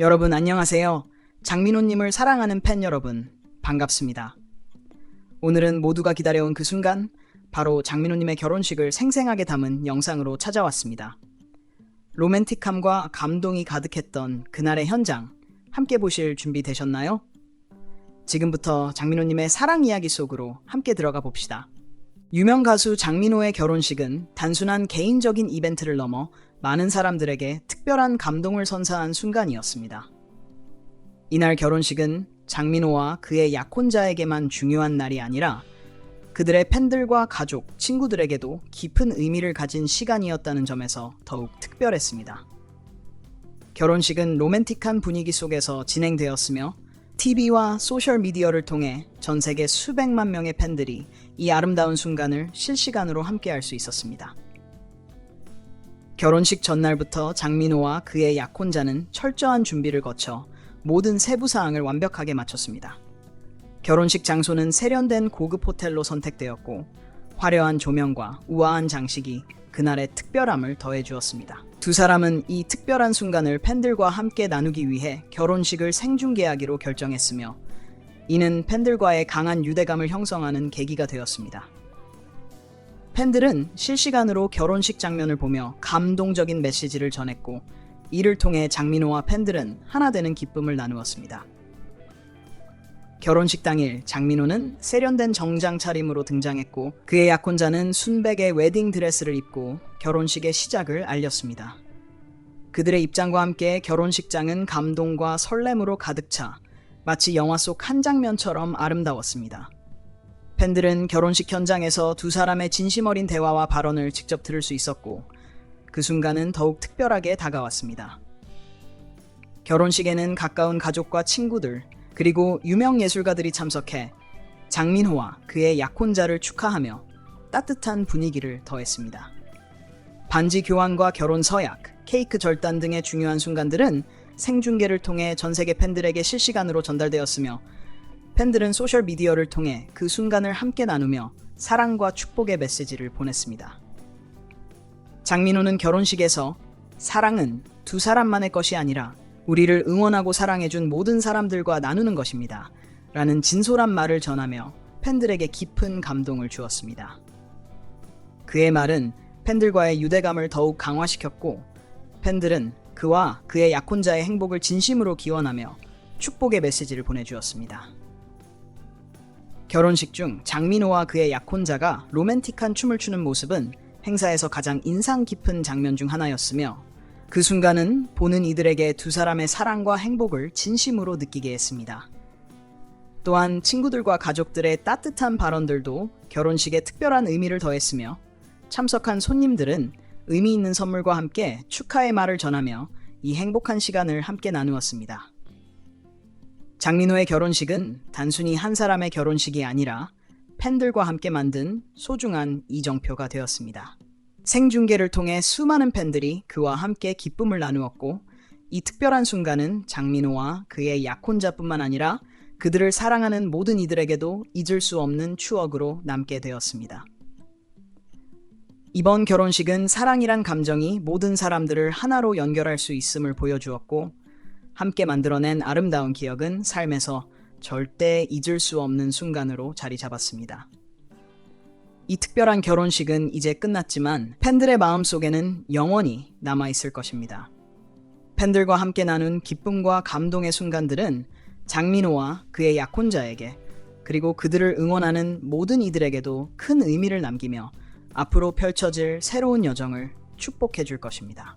여러분 안녕하세요. 장민호님을 사랑하는 팬 여러분 반갑습니다. 오늘은 모두가 기다려온 그 순간 바로 장민호님의 결혼식을 생생하게 담은 영상으로 찾아왔습니다. 로맨틱함과 감동이 가득했던 그날의 현장 함께 보실 준비 되셨나요? 지금부터 장민호님의 사랑 이야기 속으로 함께 들어가 봅시다. 유명 가수 장민호의 결혼식은 단순한 개인적인 이벤트를 넘어 많은 사람들에게 특별한 감동을 선사한 순간이었습니다. 이날 결혼식은 장민호와 그의 약혼자에게만 중요한 날이 아니라 그들의 팬들과 가족, 친구들에게도 깊은 의미를 가진 시간이었다는 점에서 더욱 특별했습니다. 결혼식은 로맨틱한 분위기 속에서 진행되었으며 TV와 소셜미디어를 통해 전 세계 수백만 명의 팬들이 이 아름다운 순간을 실시간으로 함께할 수 있었습니다. 결혼식 전날부터 장민호와 그의 약혼자는 철저한 준비를 거쳐 모든 세부 사항을 완벽하게 마쳤습니다. 결혼식 장소는 세련된 고급 호텔로 선택되었고 화려한 조명과 우아한 장식이 그날의 특별함을 더해 주었습니다. 두 사람은 이 특별한 순간을 팬들과 함께 나누기 위해 결혼식을 생중계하기로 결정했으며 이는 팬들과의 강한 유대감을 형성하는 계기가 되었습니다. 팬들은 실시간으로 결혼식 장면을 보며 감동적인 메시지를 전했고 이를 통해 장민호와 팬들은 하나 되는 기쁨을 나누었습니다. 결혼식 당일 장민호는 세련된 정장 차림으로 등장했고 그의 약혼자는 순백의 웨딩 드레스를 입고 결혼식의 시작을 알렸습니다. 그들의 입장과 함께 결혼식장은 감동과 설렘으로 가득 차 마치 영화 속 한 장면처럼 아름다웠습니다. 팬들은 결혼식 현장에서 두 사람의 진심 어린 대화와 발언을 직접 들을 수 있었고 그 순간은 더욱 특별하게 다가왔습니다. 결혼식에는 가까운 가족과 친구들 그리고 유명 예술가들이 참석해 장민호와 그의 약혼자를 축하하며 따뜻한 분위기를 더했습니다. 반지 교환과 결혼 서약, 케이크 절단 등의 중요한 순간들은 생중계를 통해 전 세계 팬들에게 실시간으로 전달되었으며 팬들은 소셜 미디어를 통해 그 순간을 함께 나누며 사랑과 축복의 메시지를 보냈습니다. 장민호는 결혼식에서 사랑은 두 사람만의 것이 아니라 우리를 응원하고 사랑해준 모든 사람들과 나누는 것입니다. 라는 진솔한 말을 전하며 팬들에게 깊은 감동을 주었습니다. 그의 말은 팬들과의 유대감을 더욱 강화시켰고 팬들은 그와 그의 약혼자의 행복을 진심으로 기원하며 축복의 메시지를 보내주었습니다. 결혼식 중 장민호와 그의 약혼자가 로맨틱한 춤을 추는 모습은 행사에서 가장 인상 깊은 장면 중 하나였으며 그 순간은 보는 이들에게 두 사람의 사랑과 행복을 진심으로 느끼게 했습니다. 또한 친구들과 가족들의 따뜻한 발언들도 결혼식에 특별한 의미를 더했으며 참석한 손님들은 의미 있는 선물과 함께 축하의 말을 전하며 이 행복한 시간을 함께 나누었습니다. 장민호의 결혼식은 단순히 한 사람의 결혼식이 아니라 팬들과 함께 만든 소중한 이정표가 되었습니다. 생중계를 통해 수많은 팬들이 그와 함께 기쁨을 나누었고 이 특별한 순간은 장민호와 그의 약혼자뿐만 아니라 그들을 사랑하는 모든 이들에게도 잊을 수 없는 추억으로 남게 되었습니다. 이번 결혼식은 사랑이란 감정이 모든 사람들을 하나로 연결할 수 있음을 보여주었고 함께 만들어낸 아름다운 기억은 삶에서 절대 잊을 수 없는 순간으로 자리 잡았습니다. 이 특별한 결혼식은 이제 끝났지만 팬들의 마음 속에는 영원히 남아있을 것입니다. 팬들과 함께 나눈 기쁨과 감동의 순간들은 장민호와 그의 약혼자에게 그리고 그들을 응원하는 모든 이들에게도 큰 의미를 남기며 앞으로 펼쳐질 새로운 여정을 축복해 줄 것입니다.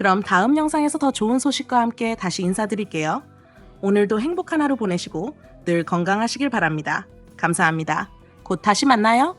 그럼 다음 영상에서 더 좋은 소식과 함께 다시 인사드릴게요. 오늘도 행복한 하루 보내시고 늘 건강하시길 바랍니다. 감사합니다. 곧 다시 만나요.